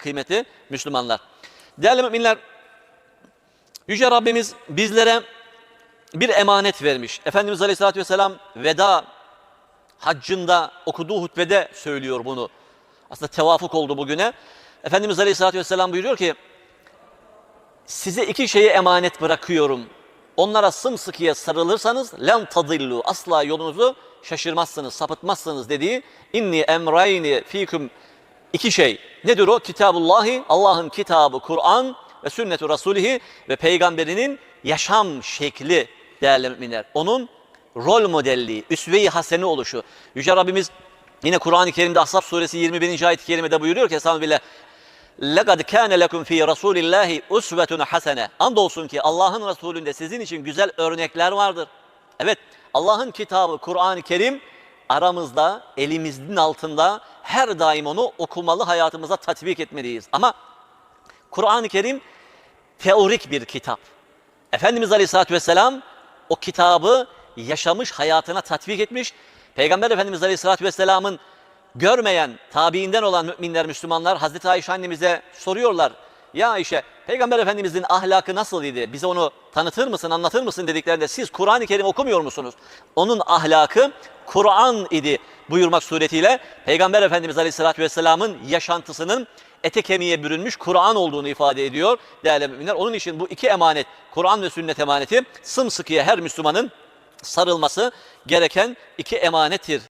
kıymeti Müslümanlar. Değerli müminler, Yüce Rabbimiz bizlere bir emanet vermiş. Efendimiz Aleyhisselatü Vesselam veda haccında okuduğu hutbede söylüyor bunu. Aslında tevafuk oldu bugüne. Efendimiz Aleyhisselatü Vesselam buyuruyor ki, size iki şeyi emanet bırakıyorum. Onlara sımsıkıya sarılırsanız lem tadillu asla yolunuzu şaşırmazsınız, sapıtmazsınız dediği inni emrayni fikum iki şey. Nedir o? Kitabullahi, Allah'ın kitabı Kur'an ve sünnetu rasulihi ve peygamberinin yaşam şekli değerli müminler. Onun rol modelliği, üsve-i hasene oluşu. Yüce Rabbimiz yine Kur'an-ı Kerim'de Ashab suresi 21. ayet-i kerimede buyuruyor ki Estağfirullah لَقَدْ كَانَ لَكُمْ ف۪ي رَسُولِ اللّٰهِ اُسْوَةٌ حَسَنَةٌ Andolsun ki Allah'ın Resulünde sizin için güzel örnekler vardır. Evet, Allah'ın kitabı Kur'an-ı Kerim aramızda, elimizin altında her daim onu okumalı, hayatımıza tatbik etmeliyiz. Ama Kur'an-ı Kerim teorik bir kitap. Efendimiz Aleyhisselatü Vesselam o kitabı yaşamış, hayatına tatbik etmiş. Peygamber Efendimiz Aleyhisselatü Vesselam'ın görmeyen, tabiinden olan müminler, Müslümanlar Hazreti Ayşe annemize soruyorlar. Ya Ayşe, Peygamber Efendimizin ahlakı nasıl idi? Bize onu tanıtır mısın, anlatır mısın dediklerinde siz Kur'an-ı Kerim okumuyor musunuz? Onun ahlakı Kur'an idi buyurmak suretiyle Peygamber Efendimiz Aleyhisselatü Vesselam'ın yaşantısının ete kemiğe bürünmüş Kur'an olduğunu ifade ediyor değerli müminler. Onun için bu iki emanet, Kur'an ve sünnet emaneti sımsıkıya her Müslümanın sarılması gereken iki emanettir.